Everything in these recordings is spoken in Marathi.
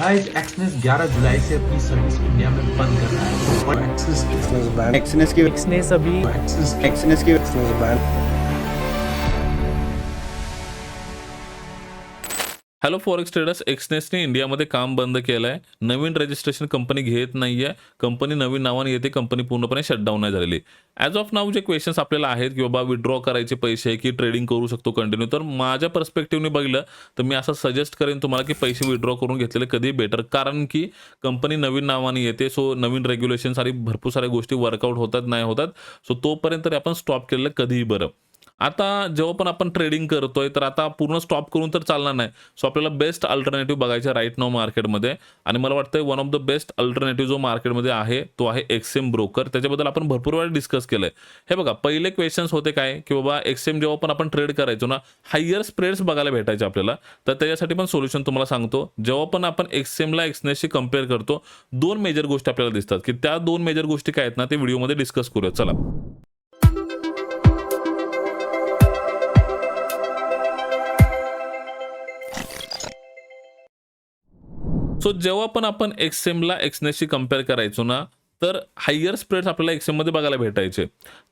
गाइस एक्सनेस 11 जुलाई से अपनी सर्विस इंडिया में बंद कर रहा है। एक्सनेस एक्सनेस की एक्सनेस अभी एक्सनेस की Exness banned hello forex traders एक्सनेसने इंडियामध्ये काम बंद केलं आहे नवीन रजिस्ट्रेशन कंपनी घेत नाही आहे कंपनी नवीन नावाने येते कंपनी पूर्णपणे शटडाऊन नाही झालेली. ॲज ऑफ नाव जे क्वेश्चन्स आपल्याला आहेत की बाबा विड्रॉ करायचे पैसे की ट्रेडिंग करू शकतो कंटिन्यू तर माझ्या पर्स्पेक्टिव्हने बघितलं तर मी असं सजेस्ट करेन तुम्हाला की पैसे विड्रॉ करून घेतलेले कधी बेटर कारण की कंपनी नवीन नावाने येते सो नवीन रेग्युलेशन सारी भरपूर साऱ्या गोष्टी वर्कआउट होतात नाही होतात. सो तोपर्यंत तरी आपण स्टॉप केलेलं कधीही बरं. आता जेव्हा पण आपण ट्रेडिंग करतोय तर आता पूर्ण स्टॉप करून तर चालणार नाही. सो आपल्याला बेस्ट अल्टरनेटिव्ह बघायचं राईट नाव मार्केटमध्ये आणि मला वाटतं one of the best alternative जो मार्केटमध्ये आहे तो आहे एक्सएम ब्रोकर त्याच्याबद्दल आपण भरपूर वेळा डिस्कस केलंय. हे बघा पहिले क्वेश्चन्स होते काय? की बाबा एक्सएम जेव्हा पण आपण ट्रेड करायचो ना हायर स्प्रेड्स बघायला भेटायचे आपल्याला. तर त्याच्यासाठी पण सोल्युशन तुम्हाला सांगतो. जेव्हा पण आपण एक्सएमला एक्सनेसशी कंपेअर करतो दोन मेजर गोष्टी आपल्याला दिसतात. की त्या दोन मेजर गोष्टी काय आहेत ना ते व्हिडिओमध्ये डिस्कस करूया चला. सो जेव्हा पण आपण एक्सएमला एक्सनेसशी कंपेअर करायचो ना तर हायर स्प्रेड्स आपल्याला एक्सएममध्ये बघायला भेटायचे.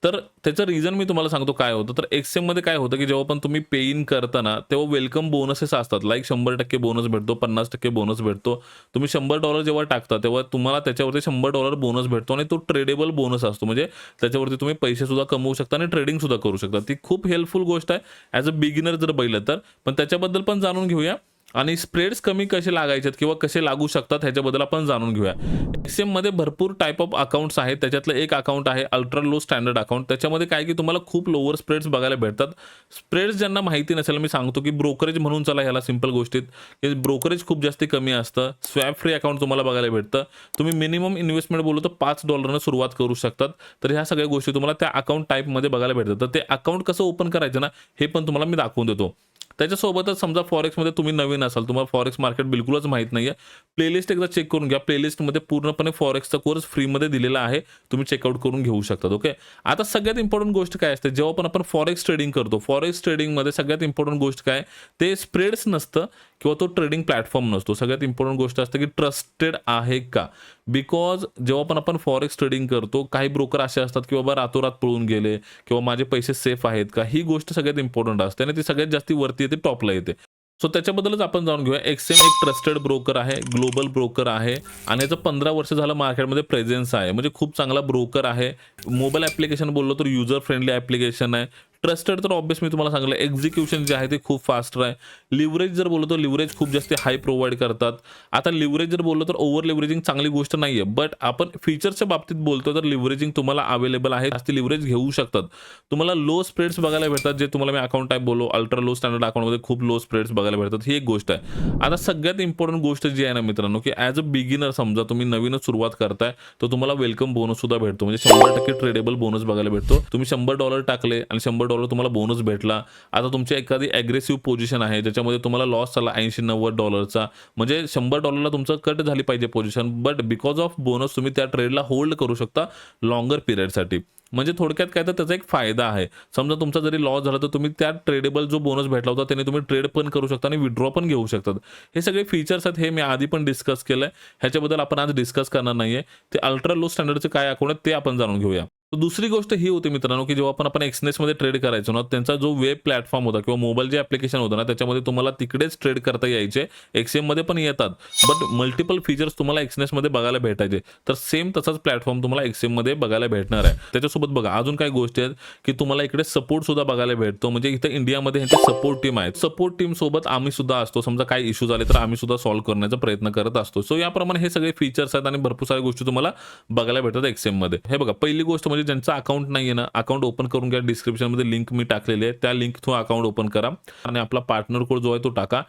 तर त्याचं रिझन मी तुम्हाला सांगतो काय होतं. तर एक्सएममध्ये काय होतं की जेव्हा पण तुम्ही पे इन करताना तेव्हा वेलकम बोनसेस असतात. लाईक शंभर टक्के बोनस भेटतो पन्नास टक्के बोनस भेटतो. तुम्ही शंभर डॉलर जेव्हा टाकता तेव्हा तुम्हाला त्याच्यावरती शंभर डॉलर बोनस भेटतो आणि तो ट्रेडेबल बोनस असतो. म्हणजे त्याच्यावरती तुम्ही पैसे सुद्धा कमवू शकता आणि ट्रेडिंग सुद्धा करू शकता. ती खूप हेल्पफुल गोष्ट आहे. ॲज अ बिगिनर जर बघितलं तर. पण त्याच्याबद्दल पण जाणून घेऊया. आणि स्प्रेड्स कमी कसे लागायचे किंवा कसे लागू शकतात ह्याच्याबद्दल आपण जाणून घेऊया. एक्सएममध्ये भरपूर टाईप ऑफ अकाउंट्स आहेत. त्याच्यातलं एक अकाउंट आहे अल्ट्रा लो स्टँडर्ड अकाउंट त्याच्यामध्ये काय की तुम्हाला खूप लोअर स्प्रेड्स बघायला भेटतात. स्प्रेड्स ज्यांना माहिती नसेल मी सांगतो की ब्रोकरेज म्हणून चला ह्याला सिंपल गोष्टीत. की ब्रोकरेज खूप जास्त कमी असतं. स्वॅप फ्री अकाउंट तुम्हाला बघायला भेटतं. तुम्ही मिनिमम इन्व्हेस्टमेंट बोलू तर पाच डॉलरनं सुरुवात करू शकतात. तर ह्या सगळ्या गोष्टी तुम्हाला त्या अकाउंट टाईपमध्ये बघायला भेटतात. तर ते अकाउंट कसं ओपन करायचं ना हे पण तुम्हाला मी दाखवून देतो. त्याच्यासोबतच समजा फॉरेक्समध्ये तुम्ही नवीन असाल तुम्हाला फॉरेक्स मार्केट बिलकुलच माहीत नाही आहे प्लेलिस्ट एकदा चेक करून घ्या. प्लेलिस्टमध्ये पूर्णपणे फॉरेक्सचा कोर्स फ्रीमध्ये दिलेला आहे. तुम्ही चेकआउट करून घेऊ शकतात ओके आता सगळ्यात इम्पॉर्टंट गोष्ट काय असते? जेव्हा पण आपण फॉरेक्स ट्रेडिंग करतो फॉरेक्स ट्रेडिंगमध्ये सगळ्यात इम्पॉर्टंट गोष्ट काय? ते स्प्रेड्स नसतं. किंवा तो ट्रेडिंग प्लॅटफॉर्म नसतो. सगळ्यात इम्पॉर्टंट गोष्ट असते की ट्रस्टेड आहे का? बिकॉज जेव्हा पण आपण फॉरेक्स ट्रेडिंग करतो काही ब्रोकर असे असतात की बाबा रातोरात पळून गेले किंवा माझे पैसे सेफ आहेत का? ही गोष्ट सगळ्यात इम्पॉर्टंट असते आणि ती सगळ्यात जास्त वरती येते टॉपला येते. सो त्याच्याबद्दलच आपण जाणून घेऊया. एक्सएम एक ट्रस्टेड ब्रोकर आहे ग्लोबल ब्रोकर आहे आणि याचं पंधरा वर्ष झालं मार्केटमध्ये प्रेझेन्स आहे. म्हणजे खूप चांगला ब्रोकर आहे. मोबाईल ॲप्लिकेशन बोललो तर युजर फ्रेंडली ॲप्लिकेशन आहे. ट्रस्टेड तर ऑब्विस मी तुम्हाला सांगितलं एक्झिक्युशन जे आहे ते खूप फास्ट आहे लिव्हरेज जर बोललो तर लिव्हरेज खूप जास्त हाय प्रोव्हाइड करतात. आता लिव्हरेज जर बोललो तर ओव्हर लिव्हरेजिंग चांगली गोष्ट नाही आहे बट आपण फीचरच्या बाबतीत बोलतो तर लिव्हरेजिंग तुम्हाला अवेलेबल आहे जास्त लिव्हरेज घेऊ शकतात. तुम्हाला लो स्प्रेड्स बघायला भेटतात जे तुम्हाला मी अकाउंट टाईप बोललो अल्ट्रा लो स्टँडर्ड अकाउंटमध्ये खूप लो स्प्रेड्स बघायला भेटतात ही एक गोष्ट आहे. आता सगळ्यात इम्पॉर्टंट गोष्ट जी आहे ना मित्रांनो की ॲज अ बिगिनर समजा तुम्ही नवीनच सुरुवात करताय तर तुम्हाला वेलकम बोनस सुद्धा भेटतो. म्हणजे शंभर टक्के ट्रेडेबल बोनस बघायला भेटतो. तुम्ही शंभर डॉलर टाकले आणि शंभर डॉलर तुम्हाला बोनस भेटला. आता तुमची एखादी ॲग्रेसिव्ह पोझिशन आहे ज्याच्यामध्ये तुम्हाला लॉस झाला ऐंशी नव्वद डॉलरचा म्हणजे शंभर डॉलरला तुमचं कट झाली पाहिजे position but because of bonus तुम्ही त्या ट्रेडला होल्ड करू शकता लॉंगर पिरियडसाठी म्हणजे थोडक्यात काय तर त्याचा एक फायदा आहे. समजा तुमचा जरी लॉस झाला तर तुम्ही त्या ट्रेडेबल जो बोनस भेटला होता त्याने तुम्ही ट्रेड पण करू शकता आणि विड्रॉ पण घेऊ शकतात. हे सगळे फीचर्स आहेत हे मी आधी पण डिस्कस केलं आहे ह्याच्याबद्दल आपण आज डिस्कस करणार नाही आहे ते अल्ट्रा लो स्टँडर्डचे काय अकाउंट आहेत ते आपण जाणून घेऊया. दुसरी गोष्ट ही होती मित्रांनो की जेव्हा आपण आपण एक्सनेसमध्ये ट्रेड करायचो ना त्यांचा जो वेब प्लॅटफॉर्म होता किंवा मोबाईल जे ॲप्लिकेशन होतं ना त्याच्यामध्ये तुम्हाला तिकडेच ट्रेड करता यायचे एक्सएममध्ये पण येतात. बट मल्टिपल फीचर्स तुम्हाला एक्सनेसमध्ये बघायला भेटायचे. तर सेम तसाच प्लॅटफॉर्म तुम्हाला एक्सएममध्ये बघायला भेटणार आहे. त्याच्यासोबत बघा अजून काही गोष्टी आहेत की तुम्हाला इकडे सपोर्ट सुद्धा बघायला भेटतो. म्हणजे इथं इंडियामध्ये ह्यांची सपोर्ट टीम आहे सपोर्ट टीम सोबत आम्ही सुद्धा असतो. समजा काही इश्यू झाले तर आम्ही सुद्धा सॉल्व्ह करण्याचा प्रयत्न करत असतो. सो याप्रमाणे हे सगळे फीचर्स आहेत आणि भरपूर साऱ्या गोष्टी तुम्हाला बघायला भेटतात एक्सएममध्ये. हे बघा पहिली गोष्ट म्हणजे ज्यांचं अकाउंट नाही आहे ना अकाउंट ओपन करून घ्या. डिस्क्रिप्शनमध्ये लिंक मी टाकलेली आहे. त्या लिंक थ्रू अकाउंट ओपन करा. आणि आपला पार्टनर कोड जो आहे तो टाका.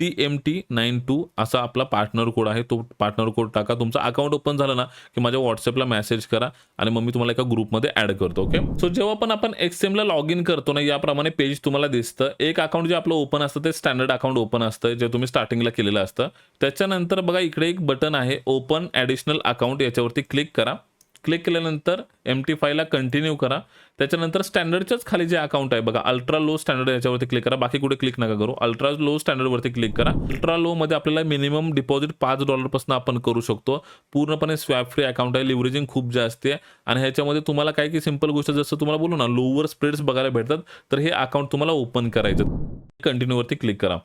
T M T nine two असा आपला पार्टनर कोड आहे. तो पार्टनर कोड टाका. तुमचा अकाउंट ओपन झालं ना की माझ्या व्हॉट्सअपला मेसेज करा. आणि मग मी तुम्हाला एका ग्रुपमध्ये ऍड करतो ओके सो जेव्हा पण आपण एक्सएमला लॉग इन करतो ना याप्रमाणे पेज तुम्हाला दिसतं. एक अकाउंट जे आपलं ओपन असतं ते स्टँडर्ड अकाउंट ओपन असतं जे तुम्ही स्टार्टिंगला केलेलं असतं. त्याच्यानंतर बघा इकडे एक बटन आहे. ओपन ॲडिशनल अकाउंट याच्यावरती क्लिक करा. क्लिक केल्यानंतर एम टी फायला कंटिन्यू करा. त्याच्यानंतर स्टँडर्डच्याच खाली जे अकाउंट आहे बघा अल्ट्रा लो स्टँडर्ड याच्यावरती क्लिक करा. बाकी कुठे क्लिक नका करू. अल्ट्रा लो स्टँडर्डवरती क्लिक करा. अल्ट्रा लो मध्ये आपल्याला मिनिमम डिपॉझिट पाच डॉलरपासून आपण करू शकतो. पूर्णपणे स्वॅप फ्री अकाउंट आहे. लिव्हरेजिंग खूप जास्त आहे. आणि ह्याच्यामध्ये तुम्हाला काय की सिंपल गोष्ट जसं तुम्हाला बोलू ना लोवर स्प्रेड्स बघायला भेटतात तर हे अकाउंट तुम्हाला ओपन करायचं कंटिन्यूवरती क्लिक करा.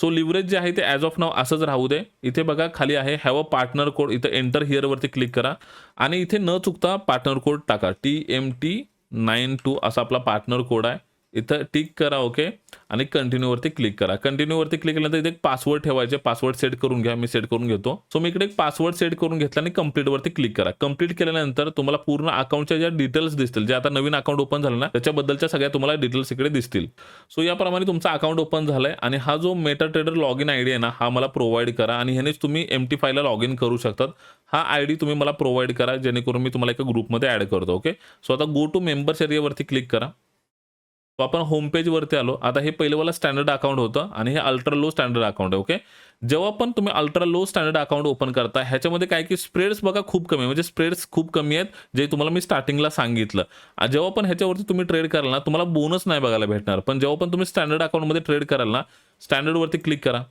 सो लिव्हरेज जे आहे ते ॲज ऑफ नाव असंच राहू दे. इथे बघा खाली आहे हॅव अ पार्टनर कोड इथे एंटर हिअरवरती क्लिक करा. आणि इथे न चुकता पार्टनर कोड टाका. T M T nine two असा आपला पार्टनर कोड आहे. इथं टिक करा ओके? आणि कंटिन्यूवरती क्लिक करा. कंटिन्यूवरती क्लिक केल्यानंतर इथे एक पासवर्ड ठेवायचे. पासवर्ड सेट करून घ्या. मी सेट करून घेतो. सो मी इकडे एक पासवर्ड सेट करून घेतला आणि कम्प्लीटवरती क्लिक करा. कंप्लीट केल्यानंतर तुम्हाला पूर्ण अकाउंटच्या ज्या डिटेल्स दिसतील जे आता नवीन अकाउंट ओपन झालं ना त्याच्याबद्दलच्या सगळ्या तुम्हाला डिटेल्स इकडे दिसतील. सो याप्रमाणे तुमचा अकाउंट ओपन झालाय आणि हा जो meta trader log in I D आहे ना हा मला प्रोव्हाइड करा आणि ह्यानेच तुम्ही एम टी फायला लॉग इन करू शकतात. हा आय डी तुम्ही मला प्रोव्हाइड करा जेणेकरून मी तुम्हाला एका ग्रुपमध्ये ॲड करतो ओके? सो आता गो टू मेंबर्स एरियावरती क्लिक करा. आपण होम पेजवरती आलो. आता हे पहिलेवाला स्टँडर्ड अकाउंट होतं आणि हे अल्ट्रा लो स्टँडर्ड अकाउंट आहे ओके जेव्हा पण तुम्ही ultra low standard account open करता ह्याच्यामध्ये काय की स्प्रेड्स बघा खूप कमी आहे. म्हणजे स्प्रेड्स खूप कमी आहेत जे तुम्हाला मी स्टार्टिंगला सांगितलं. जेव्हा पण ह्याच्यावरती तुम्ही ट्रेड कराल ना तुम्हाला बोनस नाही बघायला भेटणार. पण जेव्हा पण तुम्ही स्टँडर्ड अकाउंटमध्ये ट्रेड कराल ना स्टँडर्डवरती क्लिक करा.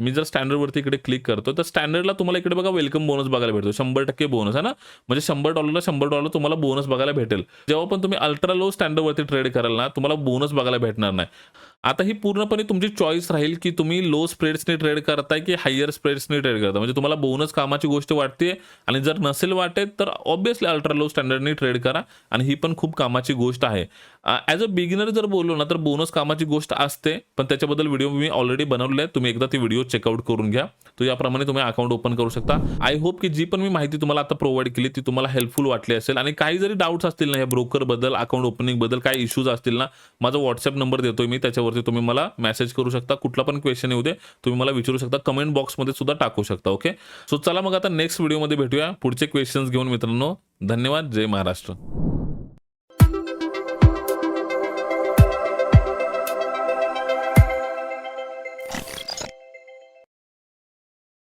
मी जर स्टँडर्डवरती इकडे क्लिक करतो तर स्टँडर्डला तुम्हाला इकडे बघा वेलकम बोनस बघायला भेटतो. शंभर टक्के बोनस आहे ना? म्हणजे शंभर डॉलरला शंभर डॉलर तुम्हाला बोनस बघायला भेटेल. जेव्हा पण तुम्ही अल्ट्रा लो स्टँडर्डवरती ट्रेड कराल ना तुम्हाला बोनस बघायला भेटणार नाही. आता ही पूर्णपणे तुमची चॉईस राहील की तुम्ही लो स्प्रेड्सने ट्रेड करताय की हायर स्प्रेड्सने ट्रेड करताय. म्हणजे तुम्हाला बोनस कामाची गोष्ट वाटते आणि जर नसेल वाटेत तर ऑब्विसली अल्ट्रा लो स्टँडर्डने ट्रेड करा आणि ही पण खूप कामाची गोष्ट आहे. ॲज अ बिगिनर जर बोललो ना तर बोनस कामाची गोष्ट असते पण त्याच्याबद्दल व्हिडिओ मी ऑलरेडी बनवले आहे तुम्ही एकदा ती व्हिडिओ चेकआउट करून घ्या. तो याप्रमाणे तुम्ही अकाउंट ओपन करू शकता. आय होप की जी पण मी माहिती तुम्हाला आता प्रोव्हाइड केली ती तुम्हाला हेल्पफुल वाटली असेल. आणि काही जरी डाऊट्स असतील ना या ब्रोकरबद्दल अकाउंट ओपनिंगबद्दल काही इश्यूज असतील ना माझा व्हॉट्सअप नंबर देतोय मी त्याच्यावर त्याच्यावरती तुम्ही मला मेसेज करू शकता. कुठला पण क्वेश्चन येऊ दे तुम्ही मला विचारू शकता. कमेंट बॉक्समध्ये सुद्धा टाकू शकता ओके सो चला मग आता नेक्स्ट व्हिडिओमध्ये भेटूया. पुढचे क्वेश्चन्स घेऊन मित्रांनो धन्यवाद. जय महाराष्ट्र.